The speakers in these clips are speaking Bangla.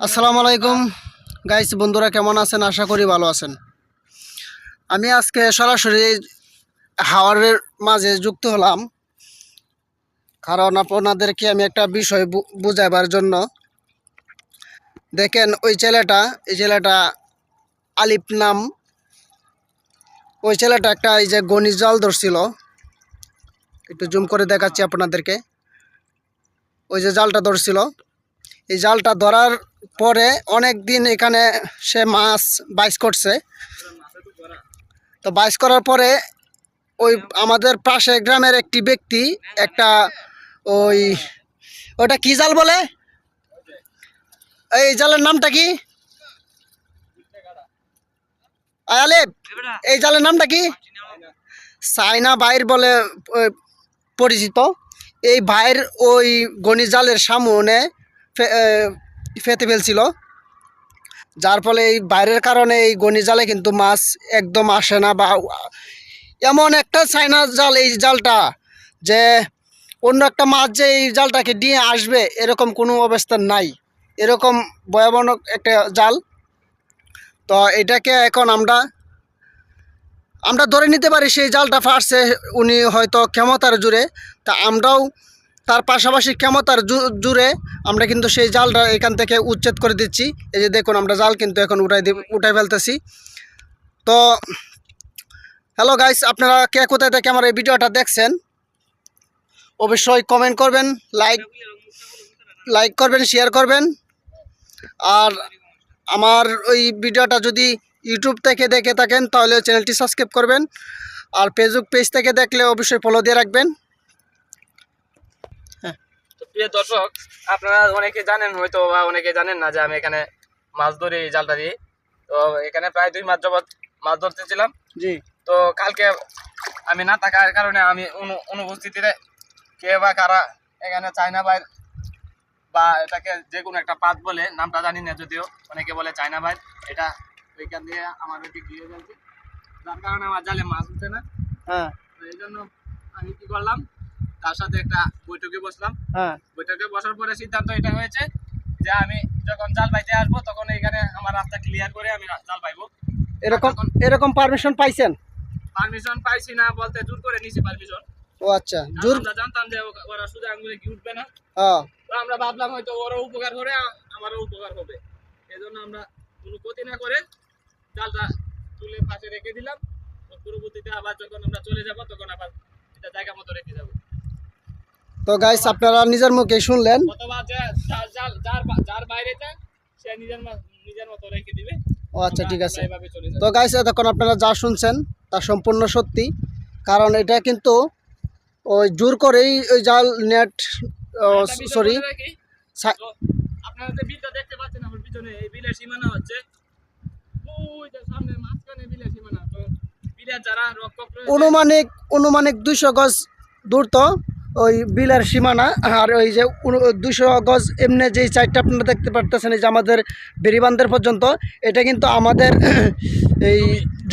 আসসালামু আলাইকুম। গাইস বন্ধুরা কেমন আছেন? আশা করি ভালো আছেন। আমি আজকে সরাসরি হাওয়ারের মাঝে যুক্ত হলাম। কারণ আপনাদেরকে আমি একটা বিষয় বুঝাইবার জন্য। দেখেন, ওই ছেলেটা, এই ছেলেটা আলিপ নাম। ওই ছেলেটা একটা এই যে গণিত জল ধরছিল। একটু জুম করে দেখাচ্ছি আপনাদেরকে। ওই যে জালটা ধরছিল। এই জালটা ধরার পরে অনেক দিন এখানে সে মাছ বাইস করছে। তো বাইস করার পরে ওই আমাদের পাশে গ্রামের একটি ব্যক্তি একটা ওই, ওটা কি জাল বলে? এই জালের নামটা কি? আয়ালেব এই জালের নামটা কি? সাইনা বাইর বলে পরিচিত। এই ভাইয়ের ওই গণি জালের সামনে ফেতে ফেলছিল। যার ফলে এই বাইরের কারণে এই গণি জালে কিন্তু মাছ একদম আসে না বা এমন একটা চাইনা জাল এই জালটা যে অন্য একটা মাছ যে এই জালটাকে দিয়ে আসবে, এরকম কোনো অবস্থা নাই। এরকম ভয়াবহ একটা জাল। তো এটাকে এখন আমরা আমরা ধরে নিতে পারি সেই জালটা ফাটছে, উনি হয়তো ক্ষমতার জুড়ে। তা আমরাও তার পাশাপাশি ক্ষমতার জুড়ে আমরা কিন্তু সেই জালটা এখান থেকে উচ্ছেদ করে দিচ্ছি। এই যে দেখুন, আমরা জাল কিন্তু এখন উঠাই উঠাই ফেলতেছি। তো হ্যালো গাইস আপনারা কে কোথায় থেকে আমার এই ভিডিওটা দেখছেন? অবশ্যই কমেন্ট করবেন লাইক লাইক করবেন শেয়ার করবেন। আর আমার ওই ভিডিওটা যদি ইউটিউব থেকে দেখে থাকেন তাহলে চ্যানেলটি সাবস্ক্রাইব করবেন। আর ফেসবুক পেজ থেকে দেখলে অবশ্যই ফলো দিয়ে রাখবেন। তো প্রিয় দর্শক আপনারা অনেকে জানেন হয়তো বা অনেকে জানেন না যে আমি এখানে মাছ ধরি জালটা দিয়ে তো এখানে প্রায় দুই মাস যাবত মাছ ধরতেছিলাম। জি। তো কালকে আমি না থাকার কারণে আমি অনু- অনুপস্থিতিতে কে বা কারা এখানে চায়না বাইর বা এটাকে যে কোনো একটা পাত বলে নামটা জানি না যদিও অনেকে বলে চায়না বাইর এটা ওইখান দিয়ে আমার ওইটি যার কারণে আমার জালে মাছ উঠছে না। হ্যাঁ। এই জন্য আমি কি করলাম তার সাথে একটা বৈঠকে বসলাম। হ্যাঁ। বৈঠকে বসার পরে সিদ্ধান্ত এটা হয়েছে যে আমি যখন জাল বাইতে আসব তখন এখানে আমার রাস্তা ক্লিয়ার করে আমি জাল বাইবো এরকম এরকম পারমিশন পাইছেন? পারমিশন পাইছি না বলতে জোর করে নিছি পারমিশন ও আচ্ছা জোর আমরা জানতাম যে ওরা শুধু আঙুলে কি উঠবে না। হ্যাঁ। আমরা ভাবলাম হয়তো ওরও উপকার আ- আমারও উপকার হবে। এই জন্য আমরা কোনো ক্ষতি না করে জালটা তুলে পাশে রেখে দিলাম। পরবর্তীতে আবার যখন আমরা চলে যাব তখন আবার এটা জায়গা মতো রেখে যাব। তো গাইস আপনারা নিজের মুখে শুনলেন। যার যার যার বাইরে যায় সে নিজের নিজের মতো রেখে দিবে। ও আচ্ছা ঠিক আছে। তো গাইস এতক্ষণ আপনারা যা শুনছেন তা সম্পূর্ণ সত্যি। কারণ এটা কিন্তু ওই জোর করেই ওই জাল নেট সরি আপনারা যে বিলটা দেখতে পাচ্ছেন আমার পিছনে এই বিলের সীমানা হচ্ছে। অনুমানিক অনুমানিক দুইশো গজ দূর তো, ওই বিলের সীমানা, আর ওই যে দুশো গজ এমনি যেই সাইডটা আপনারা দেখতে পারতেছেন, এই যে আমাদের বেরিবান্ধের পর্যন্ত, এটা কিন্তু আমাদের এই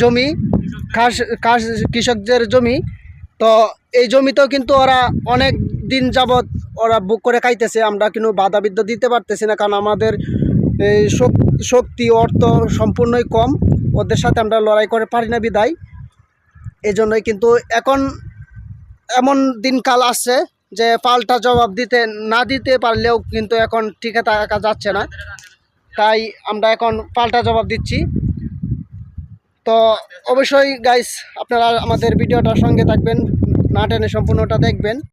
জমি, খাস খাস কৃষকদের জমি। তো এই জমিতেও কিন্তু ওরা অনেক দিন যাবৎ ওরা বুক করে খাইতেছে, আমরা কিন্তু বাধা বিদ্যা দিতে পারতেছি না, কারণ আমাদের শক্তি, অর্থ সম্পূর্ণই কম। ওদের সাথে আমরা লড়াই করে পারি না বিদায়। এই জন্যই কিন্তু এখন এমন দিনকাল আসছে যে পাল্টা জবাব দিতে না দিতে পারলেও কিন্তু এখন টিকে থাকা যাচ্ছে না। তাই আমরা এখন পাল্টা জবাব দিচ্ছি। তো অবশ্যই গাইস আপনারা আমাদের ভিডিওটার সঙ্গে থাকবেন, না টেনে সম্পূর্ণটা দেখবেন।